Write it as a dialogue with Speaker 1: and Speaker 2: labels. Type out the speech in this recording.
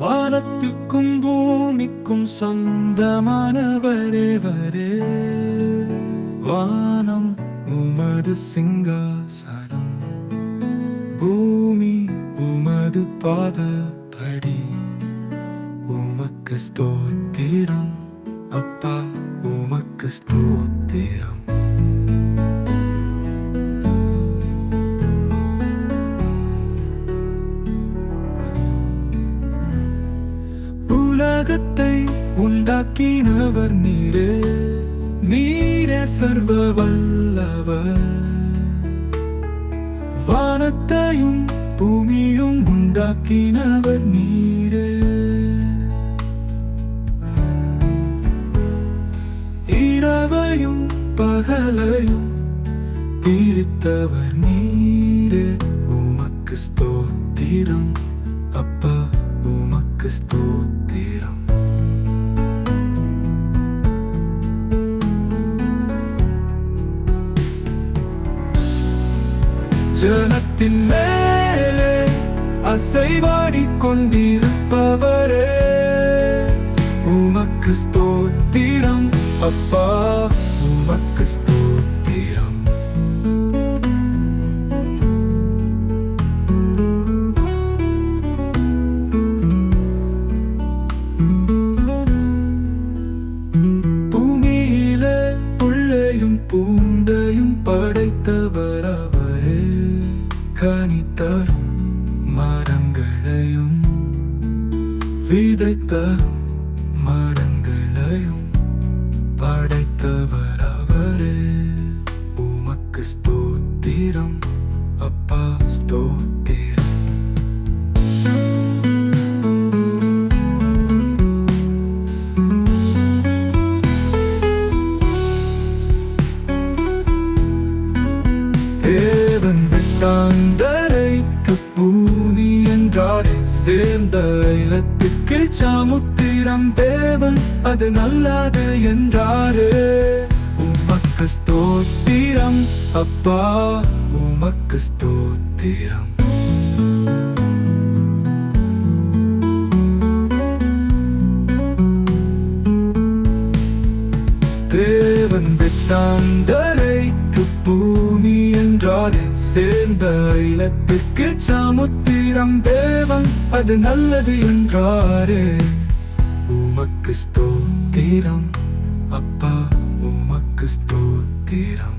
Speaker 1: வானத்துக்கும் பூமிக்கும் சொந்தமானவரே வரே. வானம் உமது சிங்காசனம். பூமி உமது பாதப்படி. உமக்கு ஸ்தோத்திரம் அப்பா உமக்கு ஸ்தோத்திரம். உலகத்தை உண்டாக்கினவர் நீரே. நீரே சர்வ வல்லவர் வானத்தையும் பூமியும் உண்டாக்கினவர் நீரே. இரவையும் பகலையும் பிரித்தவர் நீரே. உமக்கு ஸ்தோத்திரம் அப்பா உமக்கு ஸ்தோத்திரம். ஜனத்தின் மேலே அசைவாடி கொண்டிருப்பவரே உமக்கு ஸ்தோத்திரம் அப்பா. கனித்தரும் மரங்களையும் விதைத்தரும் மரங்களையும் பட தேவன் பூமி என்றாரே. சேர்ந்த இலத்துக்கு சாமுத்திரம் தேவன் அது நல்லது என்றாரே. உமக்கு ஸ்தோத்திரம் அப்பா உமக்கு ஸ்தோத்திரம். தேவன் விட்டாந்தரை என்றாரே சேர்ந்த இலத்துக்கு சாமுத்திரம் தேவன் அது நல்லது என்றாரே. உமக்கு ஸ்தோத்திரம் அப்பா உமக்கு ஸ்தோத்திரம்.